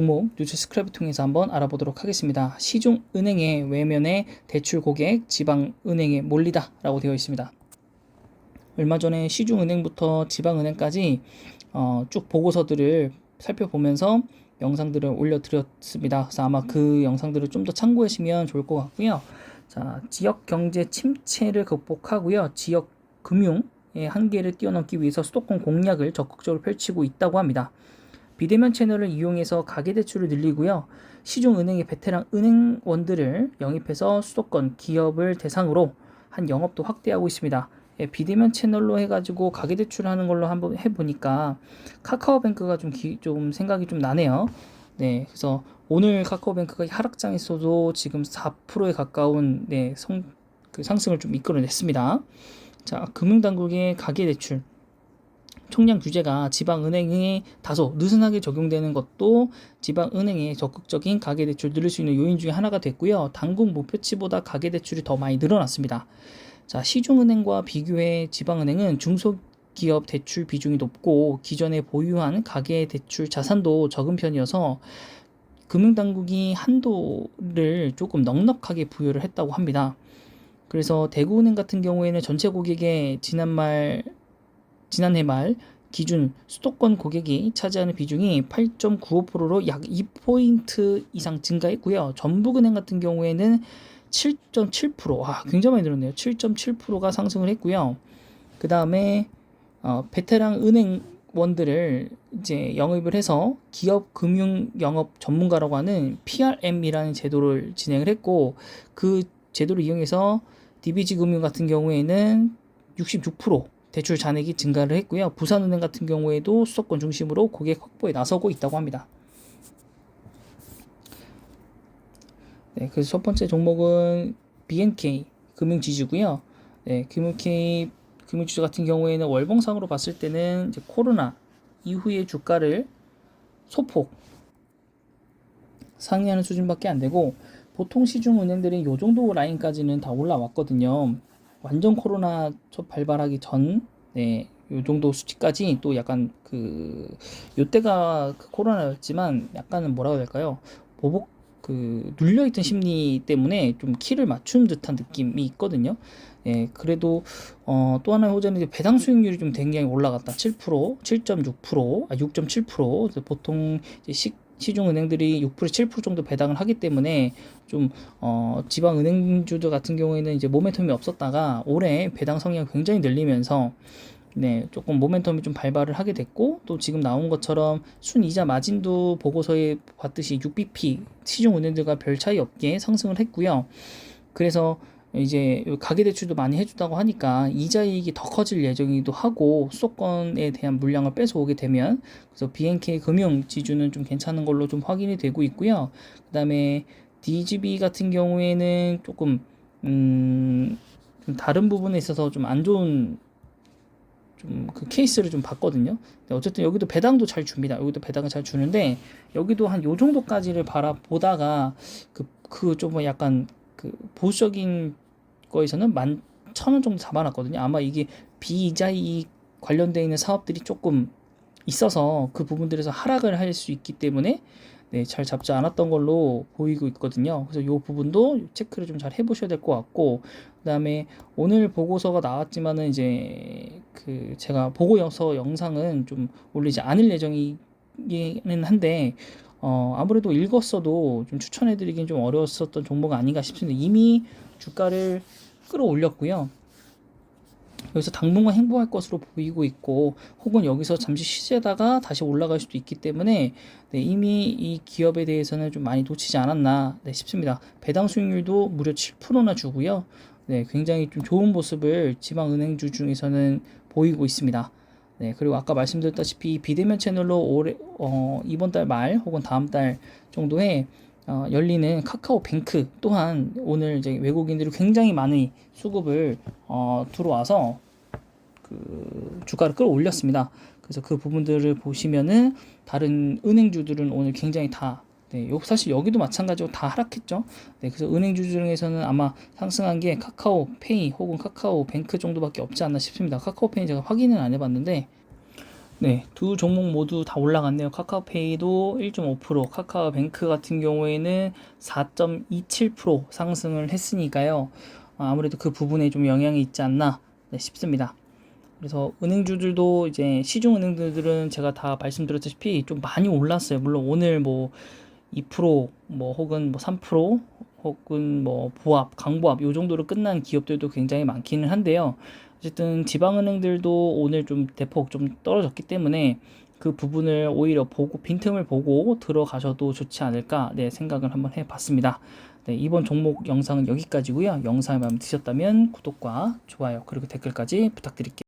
종목 뉴스 스크랩을 통해서 한번 알아보도록 하겠습니다. 시중 은행의 외면에 대출 고객 지방 은행에 몰리다라고 되어 있습니다. 얼마 전에 시중 은행부터 지방 은행까지 어, 쭉 보고서들을 살펴보면서 영상들을 올려드렸습니다. 그래서 아마 그 영상들을 좀 더 참고하시면 좋을 것 같고요. 자, 지역 경제 침체를 극복하고요. 지역 금융의 한계를 뛰어넘기 위해서 수도권 공략을 적극적으로 펼치고 있다고 합니다. 비대면 채널을 이용해서 가계대출을 늘리고요. 시중은행의 베테랑 은행원들을 영입해서 수도권 기업을 대상으로 한 영업도 확대하고 있습니다. 예, 비대면 채널로 해가지고 가계대출 하는 걸로 한번 해보니까 카카오뱅크가 좀, 기, 좀 생각이 좀 나네요. 네, 그래서 오늘 카카오뱅크가 하락장에서도 지금 4%에 가까운 네, 성, 그 상승을 좀 이끌어냈습니다. 자, 금융당국의 가계대출. 총량 규제가 지방은행에 다소 느슨하게 적용되는 것도 지방은행의 적극적인 가계대출 늘릴 수 있는 요인 중에 하나가 됐고요. 당국 목표치보다 가계대출이 더 많이 늘어났습니다. 자, 시중은행과 비교해 지방은행은 중소 기업 대출 비중이 높고 기존에 보유한 가계 대출 자산도 적은 편이어서 금융당국이 한도를 조금 넉넉하게 부여를 했다고 합니다. 그래서 대구은행 같은 경우에는 전체 고객의 지난 말 지난해 말 기준 수도권 고객이 차지하는 비중이 8.95%로 약 2포인트 이상 증가했고요. 전북은행 같은 경우에는 7.7%, 와, 굉장히 많이 늘었네요. 7.7%가 상승을 했고요. 그 다음에 어, 베테랑 은행원들을 이제 영입을 해서 기업 금융 영업 전문가라고 하는 PRM이라는 제도를 진행을 했고 그 제도를 이용해서 DBG 금융 같은 경우에는 66% 대출 잔액이 증가를 했고요. 부산은행 같은 경우에도 수도권 중심으로 고객 확보에 나서고 있다고 합니다. 네, 그래서 첫 번째 종목은 BNK 금융지주고요. 네, 금융K 금융지주 같은 경우에는 월봉상으로 봤을 때는 코로나 이후의 주가를 소폭 상회하는 수준밖에 안 되고 보통 시중 은행들이 이 정도 라인까지는 다 올라왔거든요. 완전 코로나 첫 발발하기 전, 네, 요 정도 수치까지 또 약간 그, 요때가 그 코로나였지만 약간은 뭐라고 해야 될까요? 보복, 그, 눌려있던 심리 때문에 좀 키를 맞춘 듯한 느낌이 있거든요. 예, 그래도, 어, 또 하나의 호재는 배당 수익률이 좀 굉장히 올라갔다. 7%, 7.6%, 아, 6.7%. 보통 이제 시, 시중 은행들이 6% 7% 정도 배당을 하기 때문에 좀 어, 지방 은행주들 같은 경우에는 이제 모멘텀이 없었다가 올해 배당 성향이 굉장히 늘리면서 네, 조금 모멘텀이 좀 발발을 하게 됐고 또 지금 나온 것처럼 순이자 마진도 보고서에 봤듯이 6bp 시중 은행들과 별 차이 없게 상승을 했고요. 그래서 이제 가계대출도 많이 해준다고 하니까 이자이익이 더 커질 예정이기도 하고 수도권에 대한 물량을 뺏어오게 되면 그래서 BNK 금융 지주는 좀 괜찮은 걸로 좀 확인이 되고 있고요. 그 다음에 DGB 같은 경우에는 조금 음, 좀 다른 부분에 있어서 좀 안 좋은 좀 그 케이스를 좀 봤거든요. 어쨌든 여기도 배당도 잘 줍니다. 여기도 배당을 잘 주는데 여기도 한 요 정도까지를 바라보다가 그 그 좀 약간 그 보수적인 거에서는 만 천 원 정도 잡아놨거든요. 아마 이게 비이자 이익 관련되어 있는 사업들이 조금 있어서 그 부분들에서 하락을 할 수 있기 때문에 네, 잘 잡지 않았던 걸로 보이고 있거든요. 그래서 이 부분도 체크를 좀 잘 해보셔야 될 것 같고, 그 다음에 오늘 보고서가 나왔지만은 이제 그 제가 보고서 영상은 좀 올리지 않을 예정이기는 한데, 어, 아무래도 읽었어도 좀 추천해드리긴 좀 어려웠었던 종목 아닌가 싶습니다. 이미 주가를 끌어올렸고요. 여기서 당분간 행보할 것으로 보이고 있고 혹은 여기서 잠시 쉬다가 다시 올라갈 수도 있기 때문에 네, 이미 이 기업에 대해서는 좀 많이 놓치지 않았나 네, 싶습니다. 배당 수익률도 무려 7%나 주고요. 네, 굉장히 좀 좋은 모습을 지방은행주 중에서는 보이고 있습니다. 네, 그리고 아까 말씀드렸다시피 비대면 채널로 올해 어, 이번 달 말 혹은 다음 달 정도에 어, 열리는 카카오 뱅크 또한 오늘 이제 외국인들이 굉장히 많이 수급을 어, 들어와서 그 주가를 끌어올렸습니다. 그래서 그 부분들을 보시면은 다른 은행주들은 오늘 굉장히 다 네, 요 사실 여기도 마찬가지로 다 하락했죠. 네, 그래서 은행주 중에서는 아마 상승한 게 카카오 페이 혹은 카카오 뱅크 정도밖에 없지 않나 싶습니다. 카카오 페이 제가 확인은 안 해봤는데 네, 두 종목 모두 다 올라갔네요. 카카오페이도 1.5%, 카카오뱅크 같은 경우에는 4.27% 상승을 했으니까요. 아, 아무래도 그 부분에 좀 영향이 있지 않나 네, 싶습니다. 그래서 은행주들도 이제 시중 은행들은 제가 다 말씀드렸다시피 좀 많이 올랐어요. 물론 오늘 뭐 2%뭐 혹은 뭐 3% 혹은 뭐 보합, 강보합 요 정도로 끝난 기업들도 굉장히 많기는 한데요. 어쨌든 지방은행들도 오늘 좀 대폭 좀 떨어졌기 때문에 그 부분을 오히려 보고 빈틈을 보고 들어가셔도 좋지 않을까 네 생각을 한번 해봤습니다. 네 이번 종목 영상은 여기까지고요. 영상이 마음에 드셨다면 구독과 좋아요 그리고 댓글까지 부탁드릴게요.